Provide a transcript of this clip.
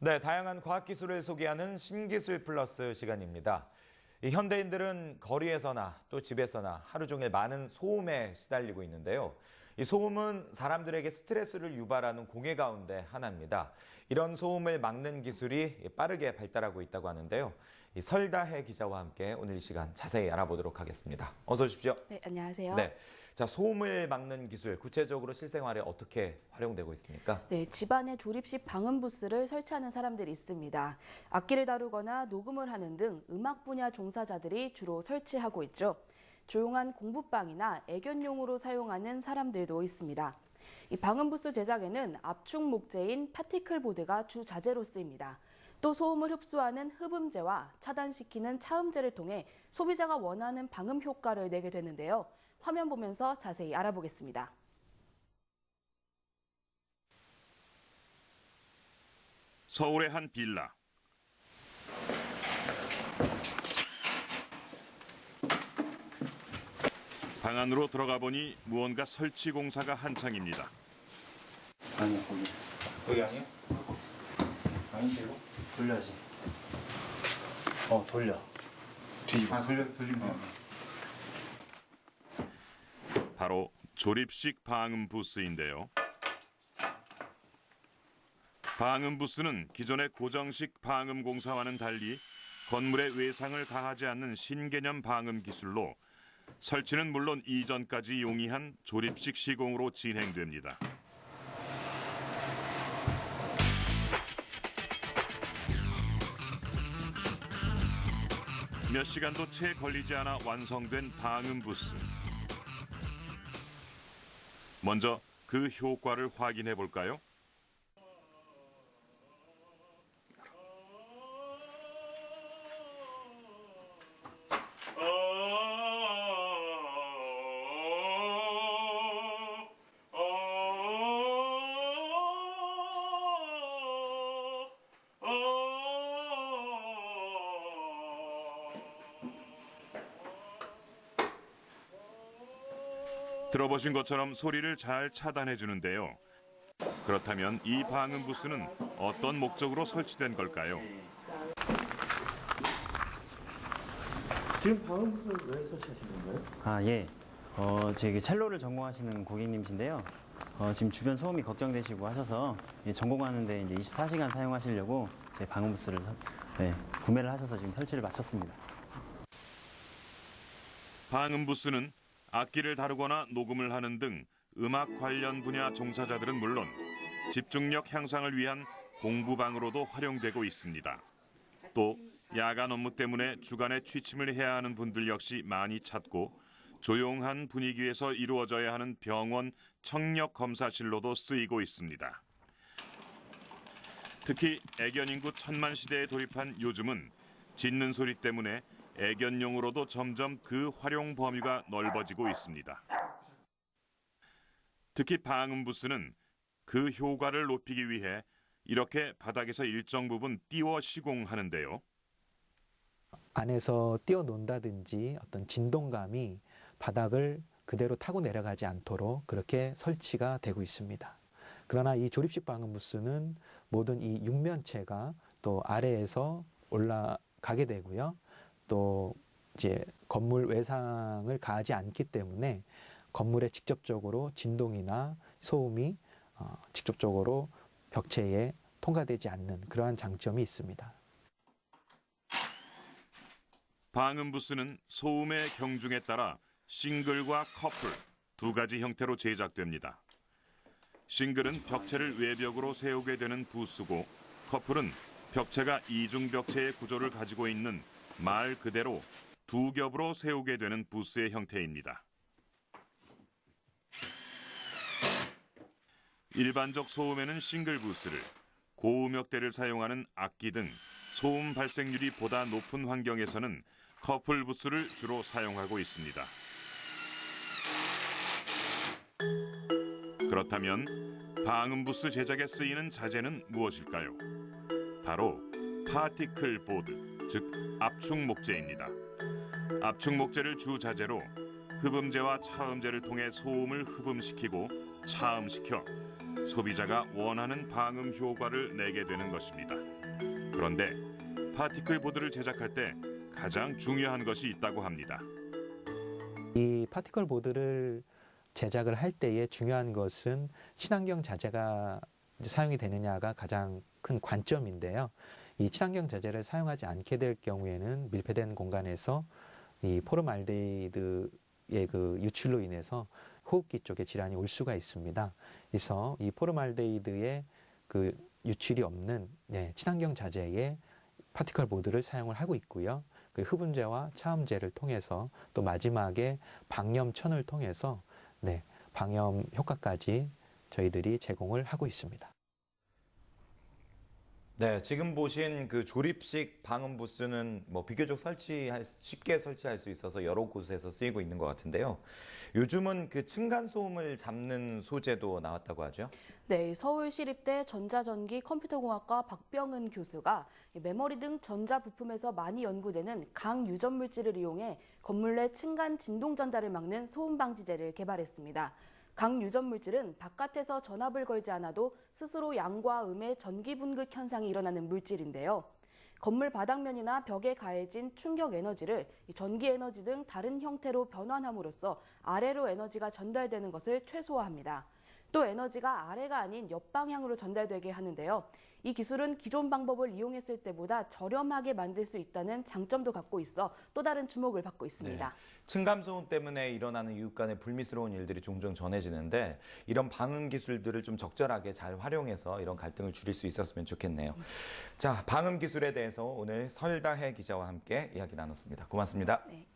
네, 다양한 과학 기술을 소개하는 신기술 플러스 시간입니다. 이 현대인들은 거리에서나 또 집에서나 하루 종일 많은 소음에 시달리고 있는데요. 이 소음은 사람들에게 스트레스를 유발하는 공해 가운데 하나입니다. 이런 소음을 막는 기술이 빠르게 발달하고 있다고 하는데요. 이 설다혜 기자와 함께 오늘 이 시간 자세히 알아보도록 하겠습니다. 어서 오십시오. 네, 안녕하세요. 네. 자, 소음을 막는 기술 구체적으로 실생활에 어떻게 활용되고 있습니까? 네, 집안에 조립식 방음 부스를 설치하는 사람들이 있습니다. 악기를 다루거나 녹음을 하는 등 음악 분야 종사자들이 주로 설치하고 있죠. 조용한 공부방이나 애견용으로 사용하는 사람들도 있습니다. 이 방음 부스 제작에는 압축 목재인 파티클 보드가 주 자재로 쓰입니다. 또 소음을 흡수하는 흡음재와 차단시키는 차음재를 통해 소비자가 원하는 방음 효과를 내게 되는데요. 화면 보면서 자세히 알아보겠습니다. 서울의 한 빌라. 방 안으로 들어가 보니 무언가 설치 공사가 한창입니다. 아니야 거기 여기 아니요? 아닌데요? 돌려야지 어 돌려 뒤집어 아 돌려 돌리면 돼 바로 조립식 방음 부스인데요. 방음 부스는 기존의 고정식 방음 공사와는 달리 건물의 외상을 가하지 않는 신개념 방음 기술로 설치는 물론 이전까지 용이한 조립식 시공으로 진행됩니다. 몇 시간도 채 걸리지 않아 완성된 방음 부스. 먼저 그 효과를 확인해 볼까요? 들어보신 것처럼 소리를 잘 차단해 주는데요. 그렇다면 이 방음 부스는 어떤 목적으로 설치된 걸까요? 지금 방음 부스 왜 설치하시는 거예요? 아, 예. 어, 저기 첼로를 전공하시는 고객님이신데요. 어, 지금 주변 소음이 걱정되시고 하셔서 예, 전공하는데 이제 24시간 사용하시려고 제 방음 부스를 서- 예, 구매를 하셔서 지금 설치를 마쳤습니다. 방음 부스는 악기를 다루거나 녹음을 하는 등 음악 관련 분야 종사자들은 물론 집중력 향상을 위한 공부방으로도 활용되고 있습니다. 또 야간 업무 때문에 주간에 취침을 해야 하는 분들 역시 많이 찾고 조용한 분위기에서 이루어져야 하는 병원 청력 검사실로도 쓰이고 있습니다. 특히 애견 인구 천만 시대에 돌입한 요즘은 짖는 소리 때문에 애견용으로도 점점 그 활용 범위가 넓어지고 있습니다. 특히 방음 부스는 그 효과를 높이기 위해 이렇게 바닥에서 일정 부분 띄워 시공하는데요. 안에서 뛰어논다든지 어떤 진동감이 바닥을 그대로 타고 내려가지 않도록 그렇게 설치가 되고 있습니다. 그러나 이 조립식 방음 부스는 모든 이 육면체가 또 아래에서 올라가게 되고요. 또 이제 건물 외상을 가하지 않기 때문에 건물에 직접적으로 진동이나 소음이 어, 직접적으로 벽체에 통과되지 않는 그러한 장점이 있습니다. 방음 부스는 소음의 경중에 따라 싱글과 커플 두 가지 형태로 제작됩니다. 싱글은 벽체를 외벽으로 세우게 되는 부스고 커플은 벽체가 이중 벽체의 구조를 가지고 있는 말 그대로 두 겹으로 세우게 되는 부스의 형태입니다. 일반적 소음에는 싱글 부스를 고음역대를 사용하는 악기 등 소음 발생률이 보다 높은 환경에서는 커플 부스를 주로 사용하고 있습니다. 그렇다면 방음 부스 제작에 쓰이는 자재는 무엇일까요? 바로 파티클 보드, 즉 압축 목재입니다. 압축 목재를 주 자재로 흡음재와 차음재를 통해 소음을 흡음시키고 차음시켜 소비자가 원하는 방음 효과를 내게 되는 것입니다. 그런데 파티클 보드를 제작할 때 가장 중요한 것이 있다고 합니다. 이 파티클 보드를 제작을 할 때에 중요한 것은 친환경 자재가 이제 사용이 되느냐가 가장 큰 관점인데요. 이 친환경 자재를 사용하지 않게 될 경우에는 밀폐된 공간에서 이 포름알데히드의 그 유출로 인해서 호흡기 쪽에 질환이 올 수가 있습니다. 그래서 이 포름알데히드의 그 유출이 없는 네, 친환경 자재의 파티클 보드를 사용을 하고 있고요. 그 흡음재와 차음재를 통해서 또 마지막에 방염천을 통해서 네, 방염 효과까지 저희들이 제공을 하고 있습니다. 네, 지금 보신 그 조립식 방음 부스는 뭐 비교적 설치할 쉽게 설치할 수 있어서 여러 곳에서 쓰이고 있는 것 같은데요. 요즘은 그 층간 소음을 잡는 소재도 나왔다고 하죠. 네, 서울시립대 전자전기 컴퓨터공학과 박병은 교수가 이 메모리 등 전자 부품에서 많이 연구되는 강 유전 물질을 이용해 건물 내 층간 진동 전달을 막는 소음 방지제를 개발했습니다. 강 유전 물질은 바깥에서 전압을 걸지 않아도 스스로 양과 음의 전기 분극 현상이 일어나는 물질인데요. 건물 바닥면이나 벽에 가해진 충격 에너지를 이 전기 에너지 등 다른 형태로 변환함으로써 아래로 에너지가 전달되는 것을 최소화합니다. 또 에너지가 아래가 아닌 옆방향으로 전달되게 하는데요. 이 기술은 기존 방법을 이용했을 때보다 저렴하게 만들 수 있다는 장점도 갖고 있어 또 다른 주목을 받고 있습니다. 층간 소음 때문에 일어나는 이웃 간의 불미스러운 일들이 종종 전해지는데 이런 방음 기술들을 좀 적절하게 잘 활용해서 이런 갈등을 줄일 수 있었으면 좋겠네요. 자, 방음 기술에 대해서 오늘 설다혜 기자와 함께 이야기 나눴습니다. 고맙습니다. 네.